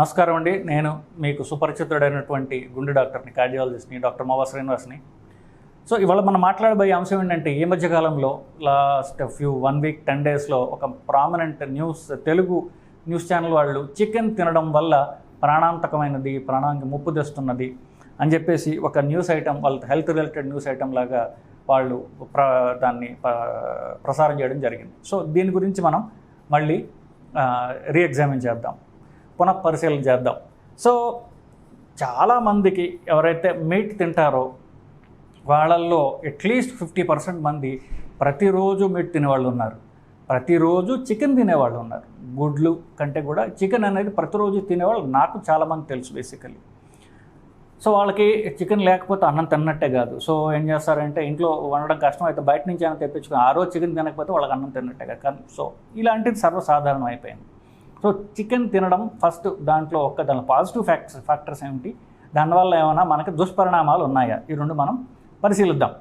నమస్కారం అండి. నేను మీకు సుపరిచితుడైనటువంటి గుండె డాక్టర్ని కార్డియాలజిస్ట్ని డాక్టర్ మోవా శ్రీనివాస్ని. సో ఇవాళ మనం మాట్లాడబోయే అంశం ఏంటంటే ఈ మధ్యకాలంలో last few one week ten డేస్లో ఒక prominent news Telugu news channel వాళ్ళు చికెన్ తినడం వల్ల ప్రాణాంతకమైనది ప్రాణానికి ముప్పు తెస్తున్నది అని చెప్పేసి ఒక న్యూస్ ఐటమ్ వాళ్ళ హెల్త్ రిలేటెడ్ న్యూస్ ఐటెం లాగా వాళ్ళు ప్ర దాన్ని ప్రసారం చేయడం జరిగింది. సో దీని గురించి మనం మళ్ళీ రీఎగ్జామిన్ చేద్దాం. పునఃపరిశీలన చేద్దాం. సో చాలామందికి ఎవరైతే మీట్ తింటారో వాళ్ళల్లో అట్లీస్ట్ ఫిఫ్టీ పర్సెంట్ మంది ప్రతిరోజు మీట్ తినేవాళ్ళు ఉన్నారు. ప్రతిరోజు చికెన్ తినేవాళ్ళు ఉన్నారు. గుడ్లు కంటే కూడా చికెన్ అనేది ప్రతిరోజు తినేవాళ్ళు నాకు చాలామంది తెలుసు బేసికలీ. సో వాళ్ళకి చికెన్ లేకపోతే అన్నం తిన్నట్టే కాదు. సో ఏం చేస్తారంటే ఇంట్లో వండడం కష్టం అయితే బయట నుంచి అయినా తెప్పించుకుని ఆ రోజు చికెన్ తినకపోతే వాళ్ళకి అన్నం తిన్నట్టే కాదు. కానీ సో ఇలాంటిది సర్వసాధారణం అయిపోయింది సో చికెన్ తినడం ఫస్ట్ దాంట్లో ఒక్క దాని పాజిటివ్ ఫ్యాక్టర్స్ ఫ్యాక్టర్స్ ఏమిటి? దానివల్ల ఏమైనా మనకి దుష్పరిణామాలు ఉన్నాయా? ఈ రెండు మనం పరిశీలిద్దాం.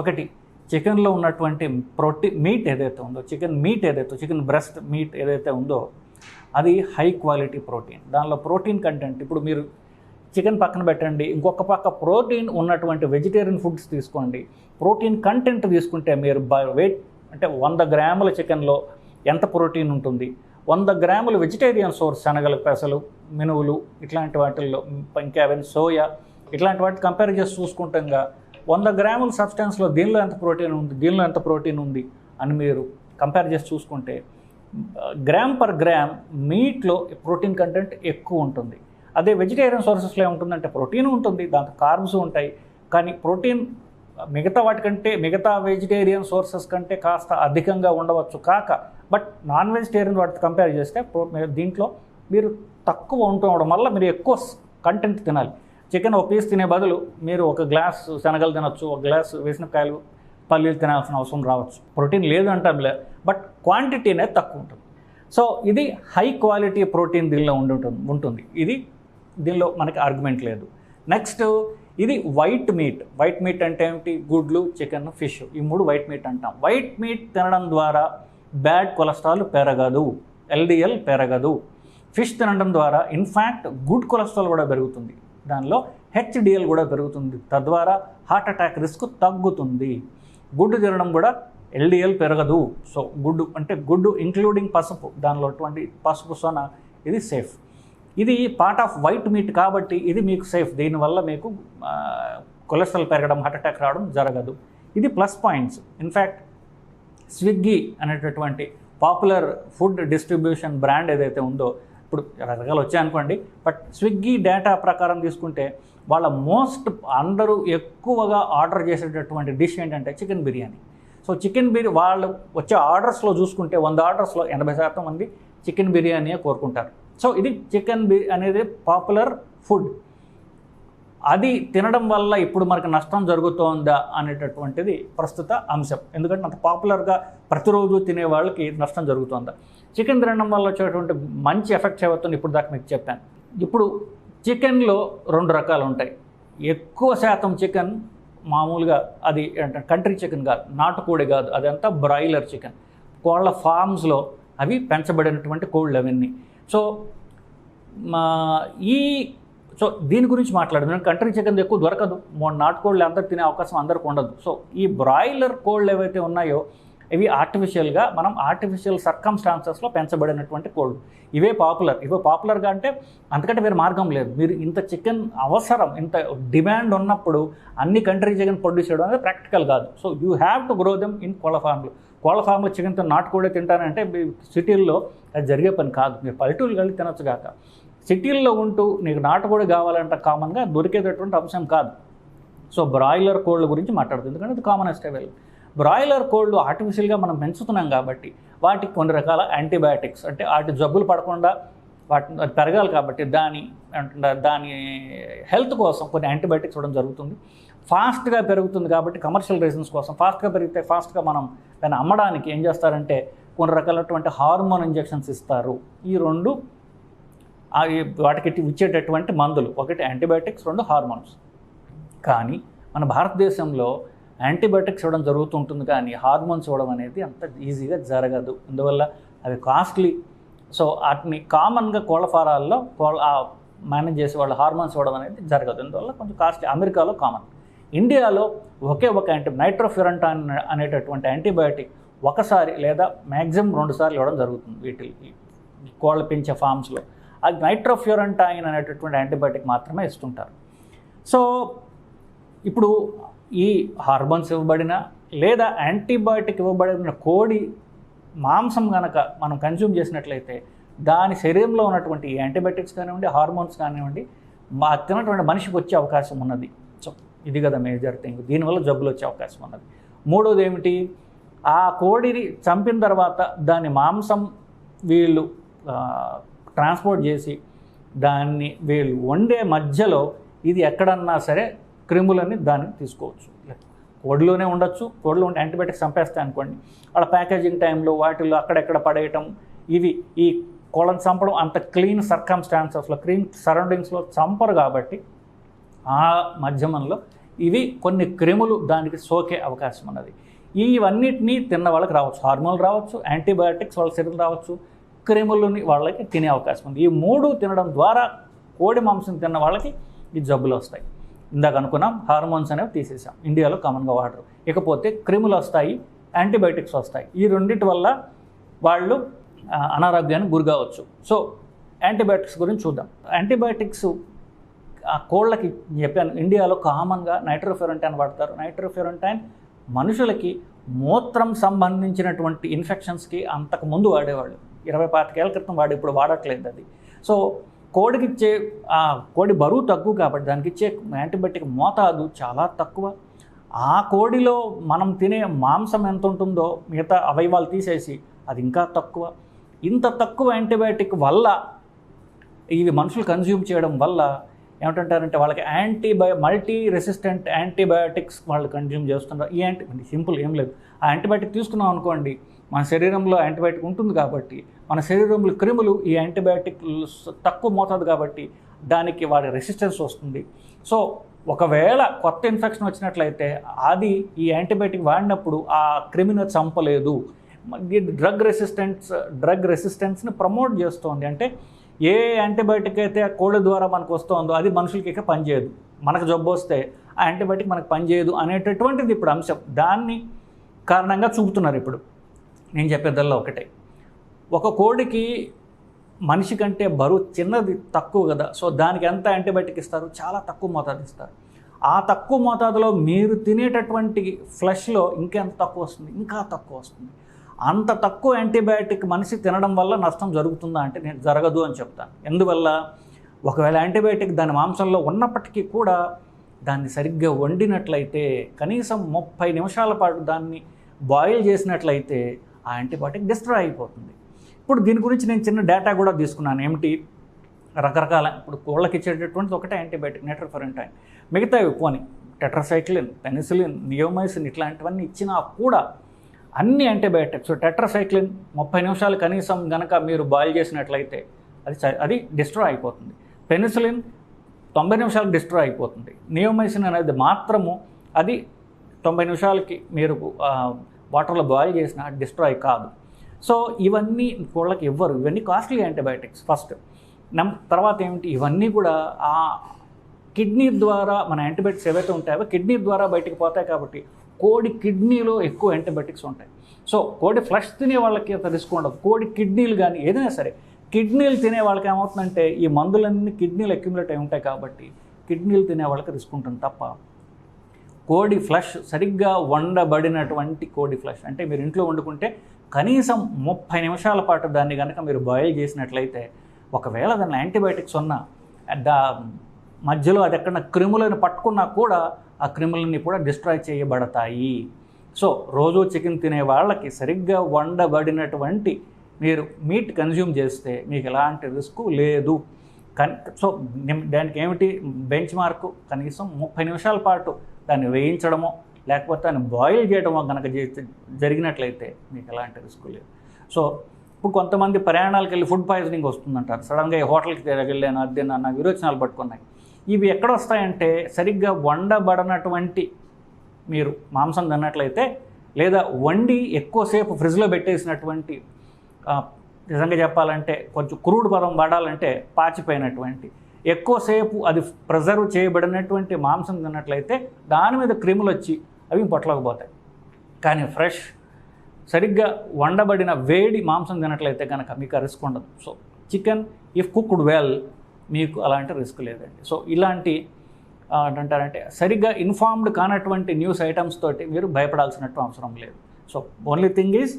ఒకటి చికెన్లో ఉన్నటువంటి ప్రోటీన్ మీట్ ఏదైతే ఉందో చికెన్ మీట్ ఏదైతే చికెన్ బ్రెస్ట్ మీట్ ఏదైతే ఉందో అది హై క్వాలిటీ ప్రోటీన్. దానిలో ప్రోటీన్ కంటెంట్ ఇప్పుడు మీరు చికెన్ పక్కన పెట్టండి ఇంకొక పక్క ప్రోటీన్ ఉన్నటువంటి వెజిటేరియన్ ఫుడ్స్ తీసుకోండి. ప్రోటీన్ కంటెంట్ తీసుకుంటే మీరు వెయిట్ అంటే వంద గ్రాముల చికెన్లో ఎంత ప్రోటీన్ ఉంటుంది? వంద గ్రాములు వెజిటేరియన్ సోర్స్ శనగలు పెసలు మినువులు ఇట్లాంటి వాటిల్లో ఇంకేవైనా సోయా ఇట్లాంటి వాటి కంపేర్ చేసి చూసుకుంటాగా వంద గ్రాముల సబ్స్టెన్స్లో దీనిలో ఎంత ప్రోటీన్ ఉంది దీనిలో ఎంత ప్రోటీన్ ఉంది అని మీరు కంపేర్ చేసి చూసుకుంటే గ్రామ్ పర్ గ్రామ్ మీట్లో ప్రోటీన్ కంటెంట్ ఎక్కువ ఉంటుంది. అదే వెజిటేరియన్ సోర్సెస్లో ఏముంటుందంటే ప్రోటీన్ ఉంటుంది దాంతో కార్బ్స్ ఉంటాయి. కానీ ప్రోటీన్ మిగతా వాటికంటే మిగతా వెజిటేరియన్ సోర్సెస్ కంటే కాస్త అధికంగా ఉండవచ్చు. కాక బట్ నాన్ వెజిటేరియన్ వాటితో కంపేర్ చేస్తే ప్రో దీంట్లో మీరు తక్కువ ఉండడం వల్ల మీరు ఎక్కువ కంటెంట్ తినాలి. చికెన్ ఒక పీస్ తినే బదులు మీరు ఒక గ్లాస్ శనగలు తినొచ్చు ఒక గ్లాస్ వేసినకాయలు పల్లీలు తినాల్సిన అవసరం రావచ్చు. ప్రోటీన్ లేదు అంటాంలే బట్ క్వాంటిటీ అనేది తక్కువ ఉంటుంది. సో ఇది హై క్వాలిటీ ప్రోటీన్ దీనిలో ఉండుంటుంది ఉంటుంది. ఇది దీనిలో మనకి ఆర్గ్యుమెంట్ లేదు. నెక్స్ట్ ఇది వైట్ మీట్ వైట్ మీట్ అంటే ఏమిటి? గుడ్లు చికెన్ ఫిష్ ఈ మూడు వైట్ మీట్ అంటాం. వైట్ మీట్ తినడం ద్వారా బ్యాడ్ కొలెస్ట్రాల్ పెరగదు. ఎల్డిఎల్ పెరగదు. ఫిష్ తినడం ద్వారా ఇన్ఫ్యాక్ట్ గుడ్ కొలెస్ట్రాల్ కూడా పెరుగుతుంది. దానిలో హెచ్డిఎల్ కూడా పెరుగుతుంది. తద్వారా హార్ట్ అటాక్ రిస్క్ తగ్గుతుంది. గుడ్డు తినడం కూడా ఎల్డిఎల్ పెరగదు. సో గుడ్డు అంటే గుడ్డు ఇంక్లూడింగ్ పసుపు. దానిలో అటువంటి పసుపు సొన ఇది సేఫ్. ఇది పార్ట్ ఆఫ్ వైట్ మీట్ కాబట్టి ఇది మీకు సేఫ్. దీనివల్ల మీకు కొలెస్ట్రాల్ పెరగడం హార్ట్ అటాక్ రావడం జరగదు. ఇది plus points. In fact Swiggy అనేటటువంటి పాపులర్ ఫుడ్ డిస్ట్రిబ్యూషన్ బ్రాండ్ ఏదైతే ఉందో ఇప్పుడు రకరకాలు వచ్చాయనుకోండి బట్ స్విగ్గీ డేటా ప్రకారం తీసుకుంటే వాళ్ళ మోస్ట్ అందరూ ఎక్కువగా ఆర్డర్ చేసేటటువంటి డిష్ ఏంటంటే chicken biryani. So chicken biryani వాళ్ళు వచ్చే ఆర్డర్స్లో చూసుకుంటే వంద ఆర్డర్స్లో ఎనభై శాతం మంది చికెన్ బిర్యానీయే కోరుకుంటారు. సో ఇది చికెన్ బి అనేది పాపులర్ ఫుడ్. అది తినడం వల్ల ఇప్పుడు మనకు నష్టం జరుగుతోందా అనేటటువంటిది ప్రస్తుత అంశం. ఎందుకంటే అంత పాపులర్గా ప్రతిరోజు తినే వాళ్ళకి నష్టం జరుగుతోందా? చికెన్ తినడం వల్ల వచ్చేటువంటి మంచి ఎఫెక్ట్స్ ఏవవుతుంది ఇప్పుడు దాకా మీకు చెప్పాను. ఇప్పుడు చికెన్లో రెండు రకాలు ఉంటాయి. ఎక్కువ శాతం చికెన్ మామూలుగా అది ఏంటంటే కంట్రీ చికెన్ కాదు నాటుకోడి కాదు అదంతా బ్రాయిలర్ చికెన్. కోళ్ళ ఫామ్స్లో అవి పెంచబడినటువంటి కోళ్ళు అవన్నీ. సో మా ఈ సో దీని గురించి మాట్లాడుతున్నాను కంట్రీ చికెన్ ఎక్కువ దొరకదు. నాటు నాటుకోళ్ళు అందరు తినే అవకాశం అందరికి ఉండదు. సో ఈ బ్రాయిలర్ కోళ్ళు ఏవైతే ఉన్నాయో ఇవి ఆర్టిఫిషియల్గా మనం ఆర్టిఫిషియల్ సర్కమ్స్టాన్సెస్లో పెంచబడినటువంటి కోళ్ళు. ఇవే పాపులర్. ఇవే పాపులర్గా అంటే అంతకంటే వేరే మార్గం లేదు. మీరు ఇంత చికెన్ అవసరం ఇంత డిమాండ్ ఉన్నప్పుడు అన్ని కంట్రీ చికెన్ ప్రొడ్యూస్ చేయడం అనేది ప్రాక్టికల్ కాదు. So you have to grow them in కోళ్ళ ఫామ్లు. కోళ్ళ ఫామ్లో చికెన్తో నాటుకోడే తింటానంటే మీ సిటీల్లో అది జరిగే పని కాదు. మీరు పల్లెటూరు కలిగి తినొచ్చు కాక. సిటీల్లో ఉంటూ నీకు నాటుకోడి కావాలంటే కామన్గా దొరికేటటువంటి అంశం కాదు. సో బ్రాయిలర్ కోళ్ళ గురించి మాట్లాడుతుంది. ఎందుకంటే అది కామనెస్ట్ అవైలబుల్ బ్రాయిలర్ కోళ్ళు ఆర్టిఫిషియల్గా మనం పెంచుతున్నాం కాబట్టి వాటికి కొన్ని రకాల యాంటీబయాటిక్స్ అంటే వాటి జబ్బులు పడకుండా వాటి అది పెరగాలి కాబట్టి దాని దాని హెల్త్ కోసం కొన్ని యాంటీబయాటిక్స్ ఇవ్వడం జరుగుతుంది. ఫాస్ట్గా పెరుగుతుంది కాబట్టి కమర్షియల్ రీజన్స్ కోసం ఫాస్ట్గా పెరిగితే ఫాస్ట్గా మనం దాన్ని అమ్మడానికి ఏం చేస్తారంటే కొన్ని రకాలటువంటి హార్మోన్ ఇంజెక్షన్స్ ఇస్తారు. ఈ రెండు వాటికి ఇచ్చేటటువంటి మందులు. ఒకటి యాంటీబయాటిక్స్ రెండు హార్మోన్స్. కానీ మన భారతదేశంలో యాంటీబయాటిక్స్ ఇవ్వడం జరుగుతుంటుంది కానీ హార్మోన్స్ ఇవ్వడం అనేది అంత ఈజీగా జరగదు. అందువల్ల అవి కాస్ట్లీ. సో వాటిని కామన్గా కోళ్ళ ఫారాల్లో కోళ్ళ మేనేజ్ చేసే వాళ్ళు హార్మోన్స్ ఇవ్వడం అనేది జరగదు. అందువల్ల కొంచెం కాస్ట్లీ. అమెరికాలో కామన్. ఇండియాలో ఒకే ఒక యాంటీ నైట్రోఫ్యూరంటాన్ అనేటటువంటి యాంటీబయాటిక్ ఒకసారి లేదా మ్యాక్సిమం రెండు సార్లు ఇవ్వడం జరుగుతుంది వీటికి. కోళ్ళ పెంచే ఫామ్స్లో. అది నైట్రోఫ్యూరంటాయిన్ అనేటటువంటి యాంటీబయాటిక్ మాత్రమే ఇస్తుంటారు. సో ఇప్పుడు ఈ హార్మోన్స్ ఇవ్వబడిన లేదా యాంటీబయాటిక్ ఇవ్వబడిన కోడి మాంసం కనుక మనం కన్జ్యూమ్ చేసినట్లయితే దాని శరీరంలో ఉన్నటువంటి యాంటీబయాటిక్స్ కానివ్వండి హార్మోన్స్ కానివ్వండి మా తిన్నటువంటి మనిషికి వచ్చే అవకాశం ఉన్నది. సో ఇది కదా మేజర్ థింగ్. దీనివల్ల జబ్బులు వచ్చే అవకాశం ఉన్నది. మూడోది ఏమిటి? ఆ కోడిని చంపిన తర్వాత దాని మాంసం వీళ్ళు ట్రాన్స్పోర్ట్ చేసి దాన్ని వీళ్ళు వండే మధ్యలో ఇది ఎక్కడన్నా సరే క్రిములని దాన్ని తీసుకోవచ్చు. కోడిలోనే ఉండొచ్చు కోడిలో ఉంటే యాంటీబయాటిక్స్ చంపేస్తాయి అనుకోండి. వాళ్ళ ప్యాకేజింగ్ టైంలో వాటిల్లో అక్కడెక్కడ పడేయటం ఇవి ఈ కోళ్ళని చంపడం అంత క్లీన్ సర్కమ్స్టాన్సెస్లో క్లీన్ సరౌండింగ్స్లో చంపరు కాబట్టి ఆ మాధ్యమంలో ఇవి కొన్ని క్రిములు దానికి సోకే అవకాశం ఉన్నది. ఇవన్నిటినీ తిన్న వాళ్ళకి రావచ్చు. హార్మోన్లు రావచ్చు యాంటీబయాటిక్స్ వాళ్ళ శరీరం రావచ్చు క్రిములని వాళ్ళకి తినే అవకాశం ఉంది. ఈ మూడు తినడం ద్వారా కోడి మాంసం తిన్న వాళ్ళకి ఈ జబ్బులు వస్తాయి. ఇందాక అనుకున్నాం హార్మోన్స్ అనేవి తీసేసాం. ఇండియాలో కామన్గా వాడరు. ఇకపోతే క్రిములు వస్తాయి యాంటీబయాటిక్స్ వస్తాయి. ఈ రెండింటి వల్ల వాళ్ళు అనారోగ్యానికి గురి కావచ్చు. సో యాంటీబయాటిక్స్ గురించి చూద్దాం. యాంటీబయాటిక్స్ ఆ కోళ్ళకి చెప్పాను. ఇండియాలో కామన్గా నైట్రోఫెరంటైన్ వాడతారు. నైట్రోఫెరంటైన్ మనుషులకి మూత్రం సంబంధించినటువంటి ఇన్ఫెక్షన్స్కి అంతకు ముందు వాడేవాళ్ళు. ఇరవై పాతికేళ్ళ క్రితం వాడు ఇప్పుడు వాడట్లేదు అది. సో కోడికి ఇచ్చే ఆ కోడి బరువు తక్కువ కాబట్టి దానికి ఇచ్చే యాంటీబయాటిక్ మోతాదు చాలా తక్కువ. ఆ కోడిలో మనం తినే మాంసం ఎంత ఉంటుందో మిగతా అవయవాలు తీసేసి అది ఇంకా తక్కువ. ఇంత తక్కువ యాంటీబయాటిక్ వల్ల ఇవి మనుషులు కన్జ్యూమ్ చేయడం వల్ల ఏమిటంటారంటే వాళ్ళకి యాంటీబయో మల్టీ రెసిస్టెంట్ యాంటీబయాటిక్స్ వాళ్ళు కన్జ్యూమ్ చేస్తున్నారు. ఈ యాంటీ సింపుల్ ఏం లేదు. ఆ యాంటీబయాటిక్ తీసుకున్నాం అనుకోండి మన శరీరంలో యాంటీబయాటిక్ ఉంటుంది కాబట్టి మన శరీరంలో క్రిములు ఈ యాంటీబయాటిక్ తక్కువ మోతాదు కాబట్టి దానికి వాడి రెసిస్టెన్స్ వస్తుంది. సో ఒకవేళ కొత్త ఇన్ఫెక్షన్ వచ్చినట్లయితే అది ఈ యాంటీబయాటిక్ వాడినప్పుడు ఆ క్రిమిని చంపలేదు. డ్రగ్ రెసిస్టెన్స్ డ్రగ్ రెసిస్టెన్స్ని ప్రమోట్ చేస్తోంది. అంటే ఏ యాంటీబయాటిక్ అయితే కోళ్ళ ద్వారా మనకు వస్తుందో అది మనుషులకి ఇక పనిచేయదు మనకు జబ్బు వస్తే ఆ యాంటీబయాటిక్ మనకు పనిచేయదు అనేటటువంటిది ఇప్పుడు అంశం. దాన్ని కారణంగా చూపుతున్నారు ఇప్పుడు. నేను చెప్పేదల్లా ఒకటే. ఒక కోడికి మనిషి కంటే బరువు చిన్నది తక్కువ కదా సో దానికి ఎంత యాంటీబయాటిక్ ఇస్తారు? చాలా తక్కువ మోతాదు ఇస్తారు. ఆ తక్కువ మోతాదులో మీరు తినేటటువంటి ఫ్లష్లో ఇంకెంత తక్కువ వస్తుంది? ఇంకా తక్కువ వస్తుంది. అంత తక్కువ యాంటీబయాటిక్ మనిషి తినడం వల్ల నష్టం జరుగుతుందా అంటే నేను జరగదు అని చెప్తాను. ఎందువల్ల? ఒకవేళ యాంటీబయాటిక్ దాని మాంసంలో ఉన్నప్పటికీ కూడా దాన్ని సరిగ్గా వండినట్లయితే కనీసం ముప్పై నిమిషాల పాటు దాన్ని బాయిల్ చేసినట్లయితే ఆ యాంటీబయాటిక్ డిస్ట్రాయ్ అయిపోతుంది. ఇప్పుడు దీని గురించి నేను చిన్న డేటా కూడా తీసుకున్నాను. ఏమిటి రకరకాల ఇప్పుడు కోళ్ళకి ఇచ్చేటటువంటిది ఒకటే యాంటీబయాటిక్ నెట్రోఫరెంటైన్. మిగతావి పోని టెట్రసైక్లిన్ పెనిసిలిన్ నియోమైసిన్ ఇట్లాంటివన్నీ ఇచ్చినా కూడా అన్ని యాంటీబయాటిక్స్ టెట్రసైక్లిన్ ముప్పై నిమిషాలు కనీసం కనుక మీరు బాయిల్ చేసినట్లయితే అది అది డిస్ట్రాయ్ అయిపోతుంది. పెనిసిలిన్ తొంభై నిమిషాలకు డిస్ట్రాయ్ అయిపోతుంది. నియోమైసిన్ అనేది మాత్రము అది తొంభై నిమిషాలకి మీరు వాటర్లో బాయిల్ చేసిన డిస్ట్రాయ్ కాదు. సో ఇవన్నీ కోళ్ళకి ఇవ్వరు ఇవన్నీ కాస్ట్లీ యాంటీబయాటిక్స్ ఫస్ట్. నమ్ తర్వాత ఏమిటి? ఇవన్నీ కూడా ఆ కిడ్నీ ద్వారా మన యాంటీబయాటిక్స్ ఏవైతే ఉంటాయో కిడ్నీ ద్వారా బయటికి పోతాయి కాబట్టి కోడి కిడ్నీలో ఎక్కువ యాంటీబయాటిక్స్ ఉంటాయి. సో కోడి ఫ్లష్ తినే వాళ్ళకి అంత రిస్క్ ఉండదు. కోడి కిడ్నీలు కానీ ఏదైనా సరే కిడ్నీలు తినే వాళ్ళకి ఏమవుతుందంటే ఈ మందులన్నీ కిడ్నీలు అక్యుములేట్ అయి ఉంటాయి కాబట్టి కిడ్నీలు తినే వాళ్ళకి రిస్క్ ఉంటుంది తప్ప కోడి ఫ్లష్ సరిగ్గా వండబడినటువంటి కోడి ఫ్లష్. అంటే మీరు ఇంట్లో వండుకుంటే కనీసం ముప్పై నిమిషాల పాటు దాన్ని కనుక మీరు బాయిల్ చేసినట్లయితే ఒకవేళ దాని యాంటీబయాటిక్స్ ఉన్నా దా మధ్యలో అది ఎక్కడ క్రిములను పట్టుకున్నా కూడా ఆ క్రిములన్నీ కూడా డిస్ట్రాయ్ చేయబడతాయి. సో రోజు చికెన్ తినే వాళ్ళకి సరిగ్గా వండబడినటువంటి మీరు మీట్ కన్జ్యూమ్ చేస్తే మీకు ఎలాంటి రిస్క్ లేదు. కన్ సో దానికి ఏమిటి బెంచ్ మార్కు కనీసం ముప్పై నిమిషాల పాటు దాన్ని వేయించడమో లేకపోతే దాన్ని బాయిల్ చేయడమో కనుక జరిగినట్లయితే మీకు ఎలాంటి రిస్క్ లేదు. సో ఇప్పుడు కొంతమంది ప్రయాణాలకు వెళ్ళి ఫుడ్ పాయిజనింగ్ వస్తుందంటారు. సడన్గా ఈ హోటల్కి వెళ్ళాను అది నా విరోచనాలు పట్టుకున్నాయి. ఇవి ఎక్కడ వస్తాయంటే సరిగ్గా వండబడనటువంటి మీరు మాంసం తిన్నట్లయితే లేదా వండి ఎక్కువసేపు ఫ్రిడ్జ్లో పెట్టేసినటువంటి నిజంగా చెప్పాలంటే కొంచెం క్రూడ్ పదం వాడాలంటే పాచిపోయినటువంటి ఎక్కువసేపు అది ప్రిజర్వ్ చేయబడినటువంటి మాంసం తిన్నట్లయితే దాని మీద క్రిములు వచ్చి అవి పొట్లకు కానీ ఫ్రెష్ సరిగ్గా వండబడిన వేడి మాంసం తినట్లయితే కనుక మీకు ఆ రిస్క్ ఉండదు. So chicken if cooked well మీకు అలాంటి రిస్క్ లేదండి. సో ఇలాంటి అంటారంటే సరిగ్గా ఇన్ఫార్మ్డ్ కానటువంటి న్యూస్ ఐటమ్స్ తోటి మీరు భయపడాల్సినట్టు అవసరం లేదు. సో ఓన్లీ థింగ్ ఈజ్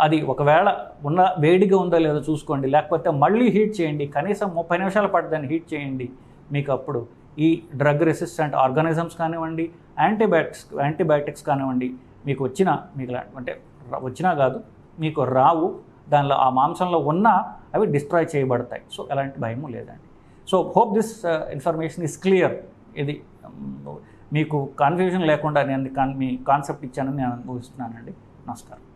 అది ఒకవేళ ఉన్న వేడిగా ఉందో లేదో చూసుకోండి. లేకపోతే మళ్ళీ హీట్ చేయండి. కనీసం ముప్పై నిమిషాలు పడుతుంది హీట్ చేయండి మీకు అప్పుడు. ఈ డ్రగ్ రెసిస్టెంట్ ఆర్గానిజమ్స్ కానివ్వండి యాంటీబయాటిక్స్ యాంటీబయాటిక్స్ కానివ్వండి మీకు వచ్చిన మీకు అంటే వచ్చినా కాదు మీకు రావు దానిలో ఆ మాంసంలో ఉన్నా అవి డిస్ట్రాయ్ చేయబడతాయి. సో ఎలాంటి భయము లేదండి. So hope this information is clear. ఇది మీకు కన్ఫ్యూజన్ లేకుండా నేను కాన్- మీ కాన్సెప్ట్ ఇచ్చానని నేను అనుభవిస్తున్నానండి. నమస్కారం.